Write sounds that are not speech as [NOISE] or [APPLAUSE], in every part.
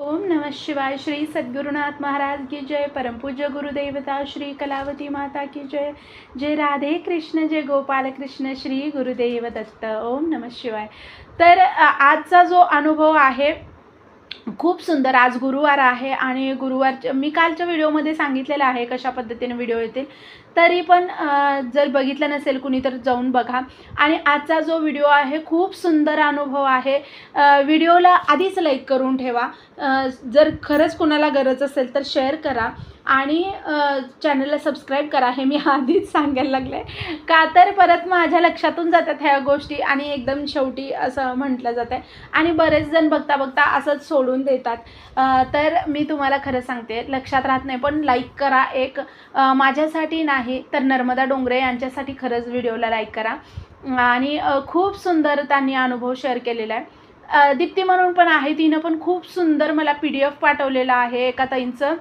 ओम नमः शिवाय श्री सद्गुरुनाथ महाराज की जय परमपूज्य गुरुदेवता श्री कलावती माता की जय। जय राधे कृष्ण जय गोपाल कृष्ण श्री गुरुदेव दत्त। ओम नमः शिवाय। तर आजचा जो अनुभव आहे खूप सुंदर. आज गुरुवार आहे आणि गुरुवारच्या मी कालच्या व्हिडिओमध्ये सांगितलेलं आहे कशा पद्धतीने व्हिडिओ येतील. तरी पण जर बघितलं नसेल कुणी तर जाऊन बघा. आणि आजचा जो व्हिडिओ आहे खूप सुंदर अनुभव आहे. व्हिडिओला आधीच लाईक करून ठेवा. जर खरंच कुणाला गरज असेल तर शेअर करा. आणि चॅनलला सबस्क्राईब करा हे मी [LAUGHS] आधीच सांगायला लागले. का तर परत माझ्या लक्षातून जातात ह्या गोष्टी आणि एकदम शेवटी असं म्हटलं जातं आणि बरेच जण बघता बघता असंच सोडून देतात. तर मी तुम्हाला खरं सांगते लक्षात राहत नाही पण लाईक करा एक. माझ्यासाठी नाही तर नर्मदा डोंगरे यांच्यासाठी खरंच व्हिडिओला लाईक करा. आणि खूप सुंदर त्यांनी अनुभव शेअर केलेला आहे. दीप्ती म्हणून पण आहे तिनं पण खूप सुंदर मला पी डी एफ पाठवलेलं आहे एका ताईंचं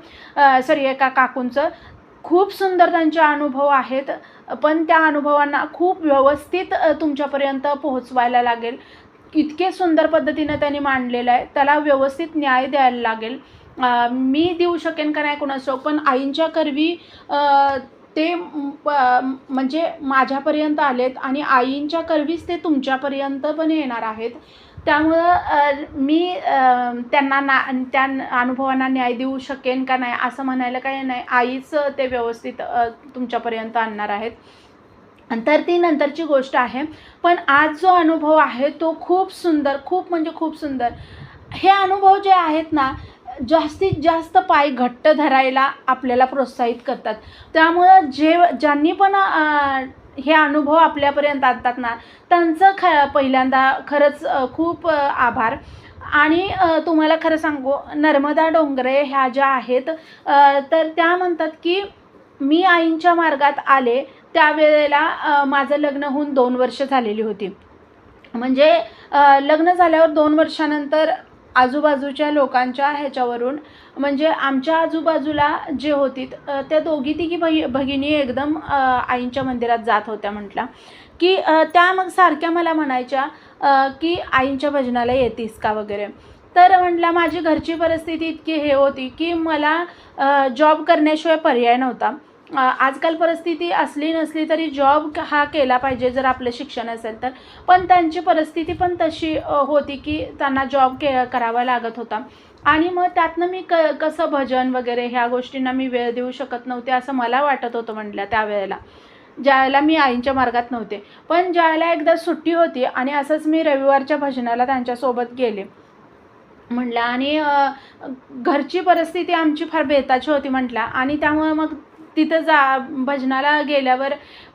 सॉरी एका काकूंचं. खूप सुंदर त्यांचे अनुभव आहेत पण त्या अनुभवांना खूप व्यवस्थित तुमच्यापर्यंत पोहोचवायला लागेल. इतके सुंदर पद्धतीनं त्यांनी मांडलेलं आहे त्याला व्यवस्थित न्याय द्यायला लागेल. मी देऊ शकेन का नाही कोणाचं पण आईंच्या करवी ते प- म्हणजे माझ्यापर्यंत आलेत आणि आईंच्या करवीच ते तुमच्यापर्यंत पण येणार आहेत. त्यामुळं मी त्यांना ना त्या अनुभवांना न्याय देऊ शकेन का नाही असं म्हणायला काही नाही. आईच ते व्यवस्थित तुमच्यापर्यंत आणणार आहेत. तर ती नंतरची गोष्ट आहे. पण आज जो अनुभव आहे तो खूप सुंदर खूप म्हणजे खूप सुंदर. हे अनुभव जे आहेत ना जास्तीत जास्त पाय घट्ट धरायला आपल्याला प्रोत्साहित करतात. त्यामुळं जे ज्यांनी पण हे अनुभव आपल्यापर्यंत आणतात ना त्यांचं ख पहिल्यांदा खरंच खूप आभार. आणि तुम्हाला खरं सांगू नर्मदा डोंगरे ह्या ज्या आहेत तर त्या म्हणतात की मी आईंच्या मार्गात आले त्यावेळेला माझं लग्न होऊन दोन वर्ष झालेली होती. म्हणजे लग्न झाल्यावर दोन वर्षानंतर आजूबाजूच्या लोकांच्या ह्याच्यावरून म्हणजे आमच्या आजूबाजूला जे होती त्या दोघी तिघी बही भगिनी एकदम आईंच्या मंदिरात जात होत्या म्हटलं. की त्या मग सारख्या मला म्हणायच्या की आईंच्या भजनाला येतीस का वगैरे. तर म्हटलं माझी घरची परिस्थिती इतकी हे होती की मला जॉब करण्याशिवाय पर्याय नव्हता. आजकाल परिस्थिती असली नसली तरी जॉब हा केला पाहिजे जर आपलं शिक्षण असेल तर. पण त्यांची परिस्थिती पण तशी होती की त्यांना जॉब के करावा लागत होता. आणि मग त्यातनं मी क कसं भजन वगैरे ह्या गोष्टींना मी वेळ देऊ शकत नव्हते असं मला वाटत होतं म्हटलं त्यावेळेला. ज्यावेळेला मी आईंच्या मार्गात नव्हते. पण ज्यावेळेला एकदा सुट्टी होती आणि असंच मी रविवारच्या भजनाला त्यांच्यासोबत गेले. म्हटलं आणि घरची परिस्थिती आमची फार बेताची होती म्हटलं आणि त्यामुळे मग तिथं जा भजनाला गेल्यावर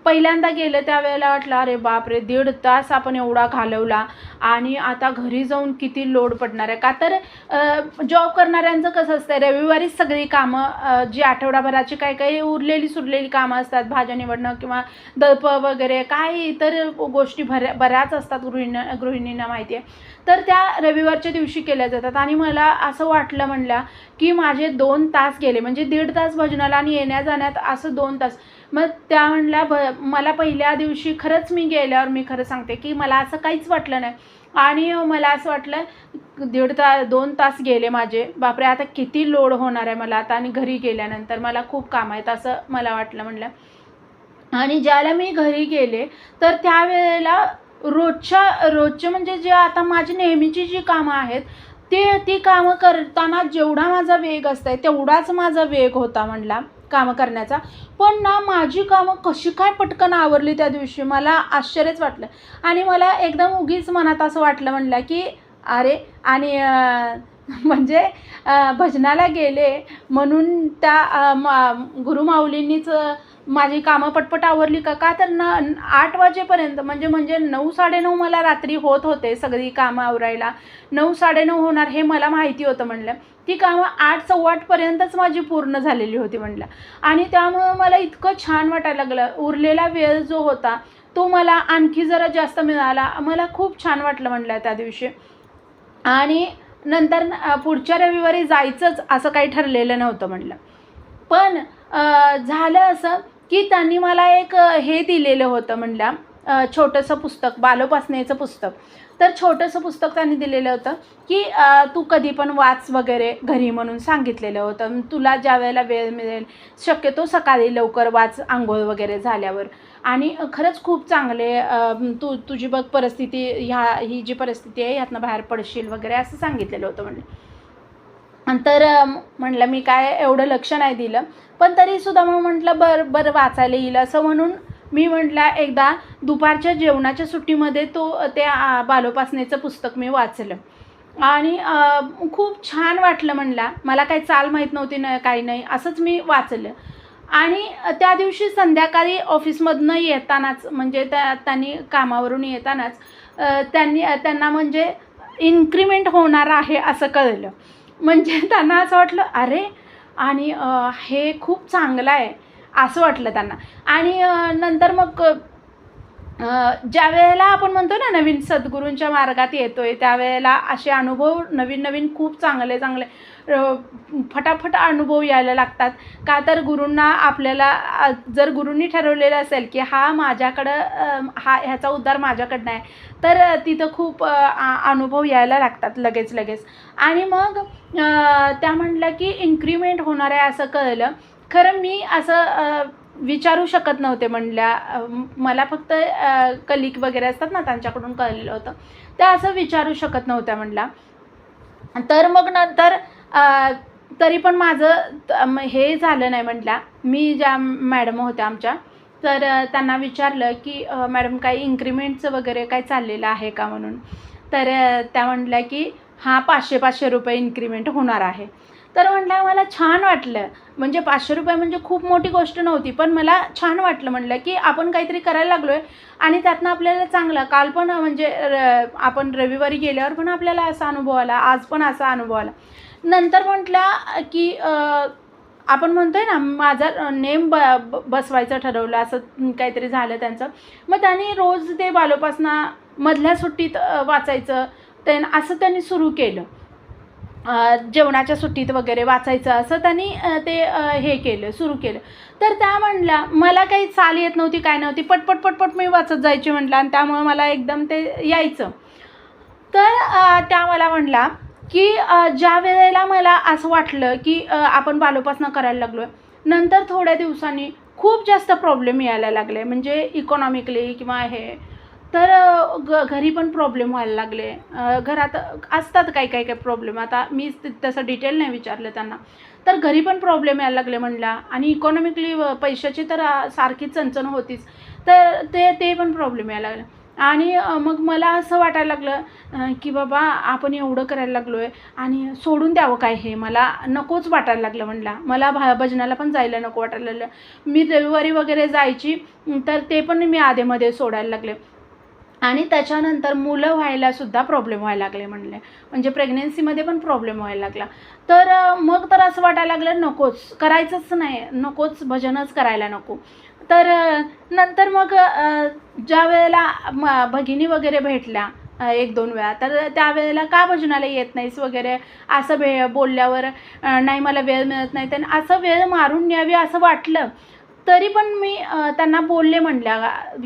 पहिल्यांदा गेलं त्यावेळेला वाटलं अरे बापरे दीड तास आपण एवढा घालवला आणि आता घरी जाऊन किती लोड पडणार आहे. का तर जॉब करणाऱ्यांचं कसं असतं रविवारीच सगळी कामं जी आठवडाभराची काही काही उरलेली सुरलेली कामं असतात भाज्या निवडणं किंवा दळप वगैरे काही इतर गोष्टी भऱ्या बऱ्याच असतात गृहिणी गृहिणींना माहिती आहे. तर त्या रविवारच्या दिवशी केल्या जातात आणि मला असं वाटलं म्हणलं की माझे दोन तास गेले म्हणजे दीड तास भजनाला आणि येण्या जाण्यात असं दोन तास. मग त्या म्हणल्या भ मला पहिल्या दिवशी खरंच मी गेल्यावर मी खरं सांगते की मला असं काहीच वाटलं नाही. आणि मला असं वाटलं दीड ता दोन तास गेले माझे. बापरे आता किती लोड होणार आहे मला आता आणि घरी गेल्यानंतर मला खूप काम आहेत असं मला वाटलं म्हणलं. आणि ज्याला मी घरी गेले तर त्यावेळेला रोजच्या रोजच्या म्हणजे जे आता माझी नेहमीची जी कामं आहेत ते ती कामं करताना जेवढा माझा वेग असतंय तेवढाच माझा वेग होता म्हणला. कामं करण्याचा. पण ना माझी कामं कशी काय पटकन आवरली त्या दिवशी? मला आश्चर्यच वाटलं. आणि मला एकदम उगीच मनात असं वाटलं म्हणलं की अरे आणि म्हणजे भजनाला गेले म्हणून त्या मा गुरुमाऊलींनीच माझी कामं पटपट आवरली का? का तर न आठ वाजेपर्यंत म्हणजे म्हणजे नऊ साडेनऊ मला रात्री होत होते सगळी कामं आवरायला. नऊ साडेनऊ होणार हे मला माहिती होतं म्हणलं. ती कामं आठ चौवाटपर्यंतच माझी पूर्ण झालेली होती म्हणलं. आणि त्यामुळं मला इतकं छान वाटायला लागलं. उरलेला वेळ जो होता तो मला आणखी जरा जास्त मिळाला. मला खूप छान वाटलं म्हणलं त्या दिवशी. आणि नंतर पुढच्या रविवारी जायचंच असं काही ठरलेलं नव्हतं म्हणलं. पण झालं असं की त्यांनी मला एक हे दिलेलं होतं म्हणलं छोटंसं पुस्तक बालोपासनेचं पुस्तक. तर छोटंसं पुस्तक त्यांनी दिलेलं होतं की तू कधी पण वाच वगैरे घरी म्हणून सांगितलेलं होतं. तुला ज्या वेळेला वेळ मिळेल शक्यतो सकाळी लवकर वाच आंघोळ वगैरे झाल्यावर. आणि खरंच खूप चांगले तू तुझी बघ परिस्थिती ह्या ही जी परिस्थिती आहे ह्यातनं बाहेर पडशील वगैरे असं सांगितलेलं होतं म्हणजे तर म्हटलं मी काय एवढं लक्ष नाही दिलं. पण तरीसुद्धा मग म्हटलं बरं बरं वाचायला येईल. असं म्हणून मी म्हटलं एकदा दुपारच्या जेवणाच्या सुट्टीमध्ये तो ते बालोपासनेचं पुस्तक मी वाचलं. आणि खूप छान वाटलं म्हणला. मला काही चाल माहीत नव्हती ना काही नाही. असंच मी वाचलं. आणि त्या दिवशी संध्याकाळी ऑफिसमधनं येतानाच म्हणजे त्या त्यांनी कामावरून येतानाच त्यांनी त्यांना म्हणजे इन्क्रीमेंट होणार आहे असं कळलं. म्हणजे [LAUGHS] त्यांना असं वाटलं अरे आणि हे खूप चांगलं आहे असं वाटलं त्यांना. आणि नंतर मग ज्या वेळेला आपण म्हणतो ना नवीन सद्गुरूंच्या मार्गात येतो आहे त्यावेळेला असे अनुभव नवीन नवीन खूप चांगले चांगले फटाफट अनुभव यायला लागतात. का तर गुरूंना आपल्याला जर गुरूंनी ठरवलेलं असेल की हा माझ्याकडं हा ह्याचा उद्धार माझ्याकडनं आहे तर तिथं खूप आ- अनुभव यायला लागतात लगेच लगेच. आणि मग त्या म्हटलं की इन्क्रीमेंट होणार आहे असं कळलं. खरं मी असं विचारू शकत नव्हते म्हणल्या मला फक्त कलिक वगैरे असतात ना त्यांच्याकडून कळलेलं होतं. त्या असं विचारू शकत नव्हत्या म्हणल्या. तर मग नंतर तरी पण माझं हे झालं नाही म्हटल्या मी ज्या मॅडम होत्या आमच्या तर त्यांना विचारलं की मॅडम काही इन्क्रीमेंटचं वगैरे काय चाललेलं आहे का म्हणून? तर त्या म्हटल्या की हा पाचशे पाचशे रुपये इन्क्रीमेंट होणार आहे. तर म्हटलं मला छान वाटलं. म्हणजे पाचशे रुपये म्हणजे खूप मोठी गोष्ट नव्हती पण मला छान वाटलं म्हटलं की आपण काहीतरी करायला लागलो आहे आणि त्यातनं आपल्याला चांगलं काल पण म्हणजे र आपण रविवारी गेल्यावर पण आपल्याला असा अनुभव आला आज पण असा अनुभव आला. नंतर म्हटला की आपण म्हणतोय ना माझा नेम ब ब- बसवायचं ठरवलं असं काहीतरी झालं त्यांचं. मग त्यांनी रोज ते बालोपासना मधल्या सुट्टीत वाचायचं ते असं त्यांनी सुरू केलं. जेवणाच्या सुट्टीत वगैरे वाचायचं असं त्यांनी ते हे केलं सुरू केलं. तर त्या म्हणल्या मला काही चाल येत नव्हती काय नव्हती पटपट पटपट मी वाचत जायची म्हटलं आणि त्यामुळे मला एकदम ते यायचं. तर त्या मला म्हणला की ज्या वेळेला मला असं वाटलं की आपण बालोपासनं करायला लागलो आहे नंतर थोड्या दिवसांनी खूप जास्त प्रॉब्लेम यायला लागले. म्हणजे इकॉनॉमिकली किंवा हे तर ग घरी पण प्रॉब्लेम व्हायला लागले. घरात असतात काही काही काही प्रॉब्लेम. आता मी तसं डिटेल नाही विचारलं त्यांना. तर घरी पण प्रॉब्लेम यायला लागले म्हणला. आणि इकॉनॉमिकली पैशाची तर सारखी सारखीच चणचण होतीच. तर ते ते पण प्रॉब्लेम यायला लागले. आणि मग मला असं वाटायला लागलं की बाबा आपण एवढं करायला लागलो आहे आणि सोडून द्यावं काय हे मला नकोच वाटायला लागलं म्हणला. मला भा भजनाला पण जायला नको वाटायला लागलं. मी रविवारी वगैरे जायची तर ते पण मी आधेमध्ये सोडायला लागले. आणि त्याच्यानंतर मुलं व्हायलासुद्धा प्रॉब्लेम व्हायला लागले म्हणले. म्हणजे प्रेग्नेन्सीमध्ये पण प्रॉब्लेम व्हायला लागला. तर मग तर असं वाटायला लागलं नकोच. करायचंच नाही. नकोच. भजनच करायला नको. तर नंतर मग ज्या वेळेला म भगिनी वगैरे भेटल्या एक दोन वेळा तर त्यावेळेला का भजनाला येत नाहीस वगैरे? असं भे बोलल्यावर नाही मला वेळ मिळत नाही. तर असं वेळ मारून न्यावी असं वाटलं. तरी पण मी त्यांना बोलले म्हणल्या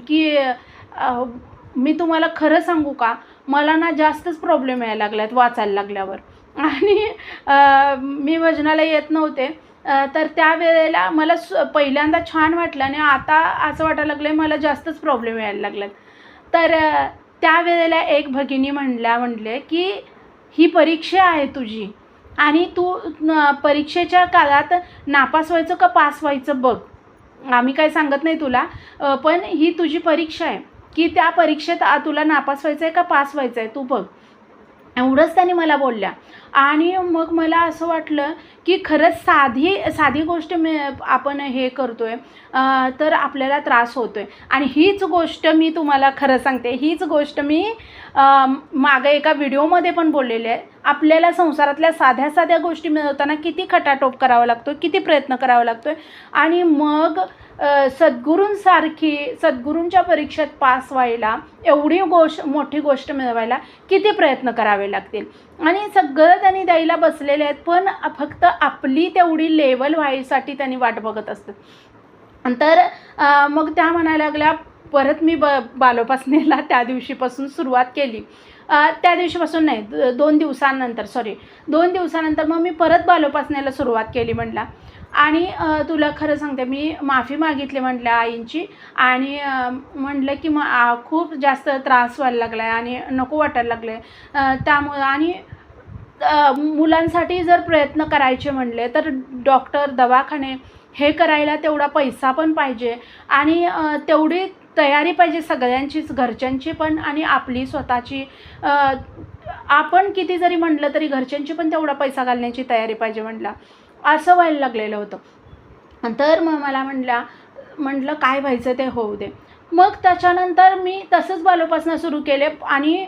की मी तुम्हाला खरं सांगू का? मला ना जास्तच प्रॉब्लेम यायला लागल्यात वाचायला लागल्यावर. आणि मी भजनाला येत नव्हते. तर त्यावेळेला मला स पहिल्यांदा छान वाटलं आणि आता असं वाटायला लागलं आहे मला जास्तच प्रॉब्लेम यायला लागलात. तर त्यावेळेला एक भगिनी म्हणल्या म्हणले की ही परीक्षा आहे तुझी आणि तू परीक्षेच्या काळात नापास व्हायचं का पास व्हायचं बघ. आम्ही काय सांगत नाही तुला पण ही तुझी परीक्षा आहे. की त्या परीक्षेत आ, तुला नापास व्हायचं आहे का पास व्हायचं आहे तू बघ. एवढंच त्यांनी मला बोलल्या. आणि मग मला असं वाटलं की खरंच साधी साधी गोष्ट मी आपण हे करतो आहे तर आपल्याला त्रास होतो आहे आणि हीच गोष्ट मी तुम्हाला खरं सांगते. हीच गोष्ट मी मागं एका व्हिडिओमध्ये पण बोललेली आहे. आपल्याला संसारातल्या साध्या साध्या गोष्टी मिळवताना किती खटाटोप करावा लागतो किती प्रयत्न करावा लागतो आहे आणि मग सद्गुरूंसारखी सद्गुरूंच्या परीक्षेत पास व्हायला एवढी गोष्ट मोठी गोष्ट मिळवायला किती प्रयत्न करावे लागतील? आणि सगळं त्यांनी द्यायला बसलेले आहेत पण फक्त आपली तेवढी लेवल व्हायसाठी त्यांनी वाट बघत असतात. तर मग त्या म्हणायला लागल्या परत मी ब बालोपासनेला त्या दिवशीपासून सुरुवात केली. त्या दिवशीपासून नाही दोन दिवसांनंतर सॉरी दोन दिवसानंतर मग मी परत बालोपासनेला सुरुवात केली म्हटला आणि तुला खरं सांगते मी माफी मागितली म्हटलं आईंची आणि म्हटलं की मग खूप जास्त त्रास व्हायला लागला आहे आणि नको वाटायला लागलं आहे त्यामुळं आणि मुलांसाठी जर प्रयत्न करायचे म्हणले तर डॉक्टर दवाखाने हे करायला तेवढा पैसा पण पाहिजे आणि तेवढी तयारी पाहिजे सगळ्यांचीच घरच्यांची पण आणि आपली स्वतःची. आपण किती जरी म्हटलं तरी घरच्यांची पण तेवढा पैसा घालण्याची तयारी पाहिजे म्हटलं असं व्हायला लागलेलं होतं. तर मग मला म्हटल्या म्हटलं काय व्हायचं ते? होऊ दे. मग त्याच्यानंतर मी तसंच बालोपासनं सुरू केले आणि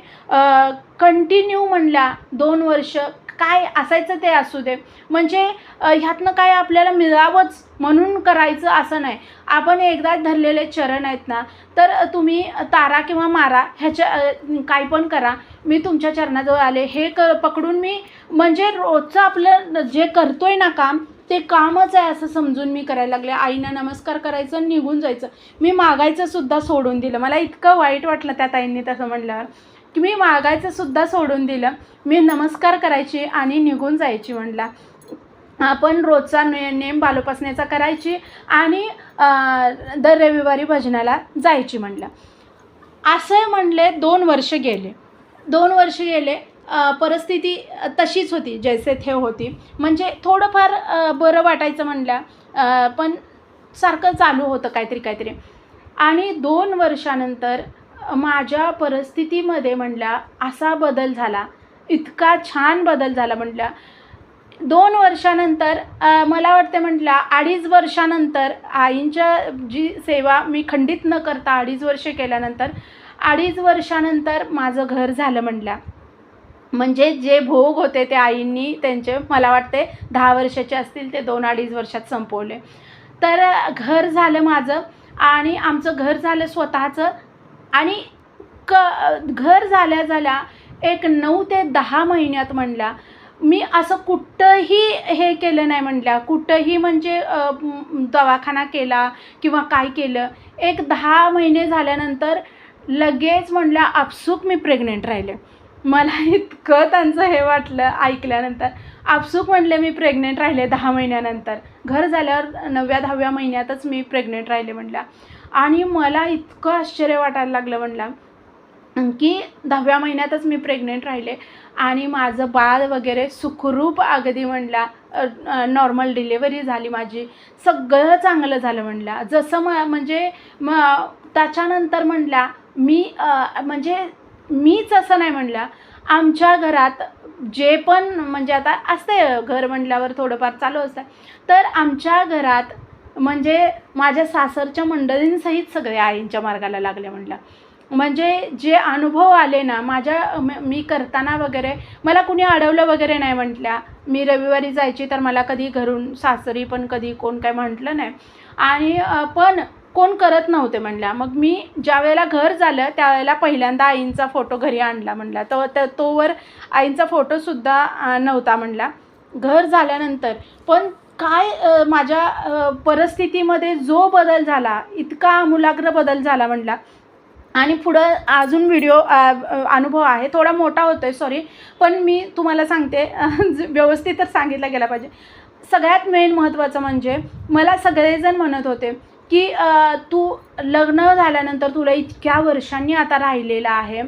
कंटिन्यू म्हणल्या दोन वर्ष काय असायचं ते असू दे. म्हणजे ह्यातनं काय आपल्याला मिळावंच म्हणून करायचं असं नाही. आपण एकदा धरलेले चरण आहेत ना तर तुम्ही तारा किंवा मारा ह्याच्या काय पण करा. मी तुमच्या चरणाजवळ आले. हे क पकडून मी म्हणजे रोजचं आपलं जे करतोय ना काम ते कामच आहे असं समजून मी करायला लागले. आईना नमस्कार करायचं आणि निघून जायचं. मी मागायचं सुद्धा सोडून दिलं. मला इतकं वाईट वाटलं त्या ताईंनी तसं म्हटल्यावर की मी मागायचं सुद्धा सोडून दिलं. मी नमस्कार करायची आणि निघून जायची म्हणला. आपण रोजचा ने नेम बालोपासण्याचा करायची आणि दर रविवारी भजनाला जायची म्हणलं. असं म्हणले दोन वर्ष गेले. दोन वर्ष गेले परिस्थिती तशीच होती जैसे थे होती. म्हणजे थोडंफार बरं वाटायचं म्हणलं पण सारखं चालू होतं काहीतरी काहीतरी. आणि दोन वर्षानंतर माझ्या परिस्थितीमध्ये म्हणल्या असा बदल झाला. इतका छान बदल झाला म्हटल्या दोन वर्षानंतर मला वाटते म्हटलं अडीच वर्षानंतर आईंच्या जी सेवा मी खंडित न करता अडीच वर्ष केल्यानंतर अडीच वर्षानंतर माझं घर झालं म्हटल्या म्हणजे जे भोग होते ते आईंनी त्यांचे मला वाटते दहा वर्षाचे असतील ते दोन अडीच वर्षात संपवले. तर घर झालं माझं आणि आमचं घर झालं स्वतःचं. आणि क घर झाल्या झाल्या एक नऊ ते दहा महिन्यात म्हणल्या मी असं कुठंही हे केलं नाही म्हणल्या कुठंही म्हणजे दवाखाना केला किंवा काय केलं एक दहा महिने झाल्यानंतर लगेच म्हणल्या आपसूक मी प्रेग्नेंट राहिले. मला इतकं त्यांचं हे वाटलं ऐकल्यानंतर. आपसूक म्हणले मी प्रेग्नेंट राहिले दहा महिन्यानंतर. घर झाल्यावर नवव्या दहाव्या महिन्यातच मी प्रेग्नेंट राहिले म्हणल्या आणि मला इतकं आश्चर्य वाटायला लागलं म्हणला की दहाव्या महिन्यातच मी प्रेग्नेंट राहिले आणि माझं बाळ वगैरे सुखरूप अगदी म्हणला नॉर्मल डिलेवरी झाली माझी. सगळं चांगलं झालं म्हणला. जसं म म्हणजे म त्याच्यानंतर म्हणला मी म्हणजे मीच असं नाही म्हणला. आमच्या घरात जे पण म्हणजे आता असते घर म्हटल्यावर थोडंफार चालू असतं. तर आमच्या घरात म्हणजे माझ्या सासरच्या मंडळींसहित सगळे आईंच्या मार्गाला लागले म्हणलं. म्हणजे जे अनुभव आले ना माझ्या मी करताना वगैरे मला कुणी अडवलं वगैरे नाही म्हटल्या. मी रविवारी जायची तर मला कधी घरून सासरी पण कधी कोण काय म्हटलं नाही. आणि पण कोण करत नव्हते म्हणल्या. मग मी ज्या वेळेला घर झालं त्यावेळेला पहिल्यांदा आईंचा फोटो घरी आणला म्हणला तो तोवर आईंचा फोटोसुद्धा नव्हता म्हणला घर झाल्यानंतर. पण काय माझ्या परिस्थितीमध्ये जो बदल झाला इतका आमूलाग्र बदल झाला म्हणला आणि पुढं अजून व्हिडिओ अनुभव आहे थोडा मोठा होतो आहे सॉरी पण मी तुम्हाला सांगते ज- तर सांगितलं गेला पाहिजे. सगळ्यात मेन महत्त्वाचं म्हणजे मला सगळेजण म्हणत होते की तू लग्न झाल्यानंतर तुला इतक्या वर्षांनी आता राहिलेलं आहे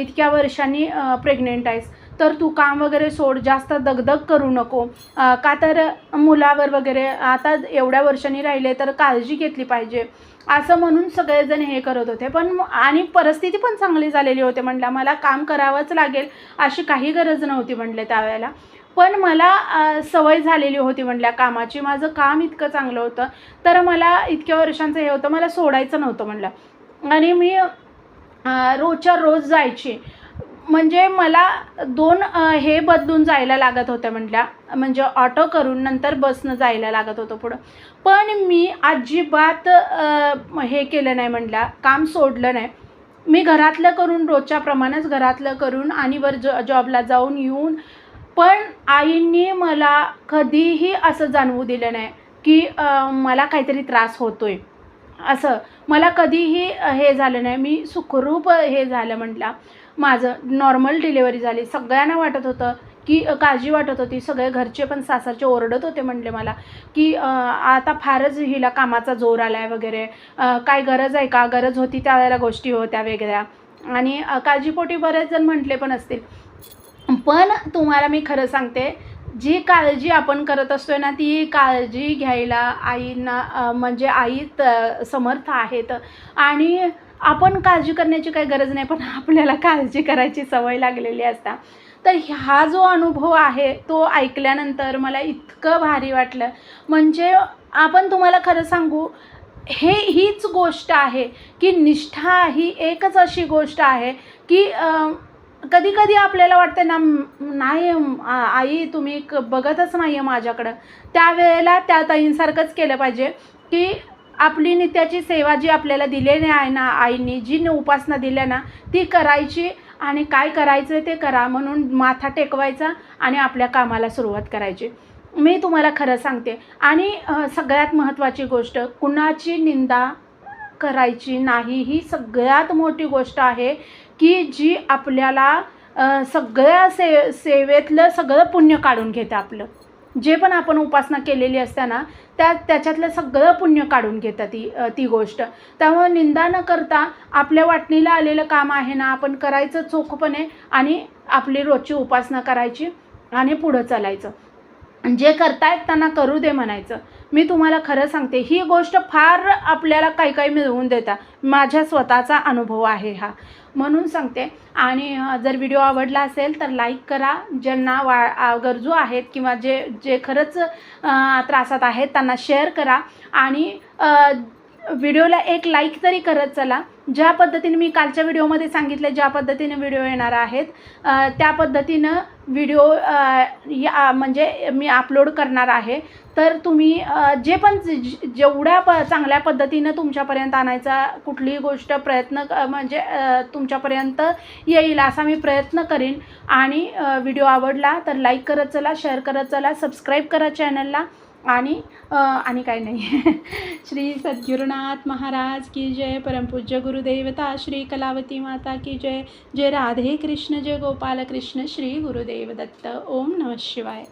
इतक्या वर्षांनी प्रेग्नेंट आहेस. तर तू काम वगैरे सोड जास्त दगदग करू नको. का तर मुलावर वगैरे आता एवढ्या वर्षांनी राहिले तर काळजी घेतली पाहिजे. असं म्हणून सगळेजण हे करत होते. पण आणि परिस्थिती पण चांगली झालेली होती म्हटलं. मला काम करावंच लागेल अशी काही गरज नव्हती म्हटले त्यावेळेला. पण मला सवय झालेली होती म्हटल्या कामाची. माझं काम इतकं चांगलं होतं. तर मला इतक्या वर्षांचं हे होतं. मला सोडायचं नव्हतं म्हटलं. आणि मी रोजच्या रोज जायची. म्हणजे मला दोन हे बदलून जायला लागत होतं म्हटल्या. म्हणजे ऑटो करून नंतर बसनं जायला लागत होतं पुढं. पण मी अजिबात हे केलं नाही म्हटल्या. काम सोडलं नाही. मी घरातलं करून रोजच्याप्रमाणेच घरातलं करून आणि वर ज जॉबला जाऊन येऊन पण आईंनी मला कधीही असं जाणवू दिलं नाही की मला काहीतरी त्रास होतो आहे असं. मला कधीही हे झालं नाही. मी सुखरूप हे झालं म्हटलं माझं नॉर्मल डिलेवरी झाली. सगळ्यांना वाटत होतं की काळजी वाटत होती. सगळे घरचे पण सासरचे ओरडत होते म्हणले मला की आता फारच हिला कामाचा जोर आला आहे वगैरे काय गरज आहे का? गरज होती त्यावेळेला गोष्टी होत्या वेगळ्या. आणि काळजीपोटी बरेच जण म्हटले पण असतील. पण तुम्हाला मी खरं सांगते जी काळजी आपण करत असतोय ना ती काळजी घ्यायला आईंना म्हणजे आई त समर्थ आहेत. आणि आपण काळजी करण्याची काही गरज नाही पण आपल्याला काळजी करायची सवय लागलेली असता. तर हा जो अनुभव आहे तो ऐकल्यानंतर मला इतकं भारी वाटलं. म्हणजे आपण तुम्हाला खरं सांगू हे हीच गोष्ट आहे की निष्ठा ही एकच अशी गोष्ट आहे की कधी कधी आपल्याला वाटतं ना नाही आई तुम्ही क बघतच नाही आहे माझ्याकडं. त्यावेळेला त्या ताईंसारखंच केलं पाहिजे की आपली नित्याची सेवा जी आपल्याला दिलेली आहे ना आईनी जी उपासना दिल्या ना ती करायची आणि काय करायचं ते करा म्हणून माथा टेकवायचा आणि आपल्या कामाला सुरुवात करायची. मी तुम्हाला खरं सांगते. आणि सगळ्यात महत्त्वाची गोष्ट कुणाची निंदा करायची नाही ही सगळ्यात मोठी गोष्ट आहे की जी आपल्याला सगळ्या से सेवेतलं सगळं पुण्य काढून घेते आपलं. जे पण आपण उपासना केलेली असते ना त्या त्याच्यातलं सगळं पुण्य काढून घेतात ती ती गोष्ट. त्यामुळे निंदा न करता आपल्या वाटणीला आलेलं काम आहे ना आपण करायचं चोखपणे आणि आपली रोजची उपासना करायची आणि पुढं चालायचं. जे करतायत त्यांना करू दे म्हणायचं. मी तुम्हाला खरं सांगते ही गोष्ट फार आपल्याला काही काही मिळवून देता. माझ्या स्वतःचा अनुभव आहे हा. म्हणून सांगते आणि जर व्हिडिओ आवडला असेल तर लाईक करा. ज्यांना वा गरजू आहेत किंवा जे जे खरंच त्रासात आहेत त्यांना शेअर करा. आणि व्हिडिओला एक लाईक तरी करत चला. ज्या पद्धतीने मी कालच्या व्हिडिओमध्ये सांगितले ज्या पद्धतीने व्हिडिओ येणार आहेत त्या पद्धतीनं व्हिडिओ या म्हणजे मी अपलोड करणार आहे. तर तुम्ही जे पण जे- जेवढ्या प चांगल्या पद्धतीनं तुमच्यापर्यंत आणायचा कुठलीही गोष्ट प्रयत्न क- म्हणजे तुमच्यापर्यंत येईल असा मी प्रयत्न करीन. आणि व्हिडिओ आवडला तर लाईक करत चला शेअर करत चला सबस्क्राईब करा चॅनलला आणि आणि काय नाही. [LAUGHS] श्री सद्गुरुनाथ महाराज की जय परमपूज्य गुरुदेवता श्री कलावती माता की जय जय राधे कृष्ण जय गोपाल कृष्ण श्री गुरुदेव दत्त ओम नमः शिवाय.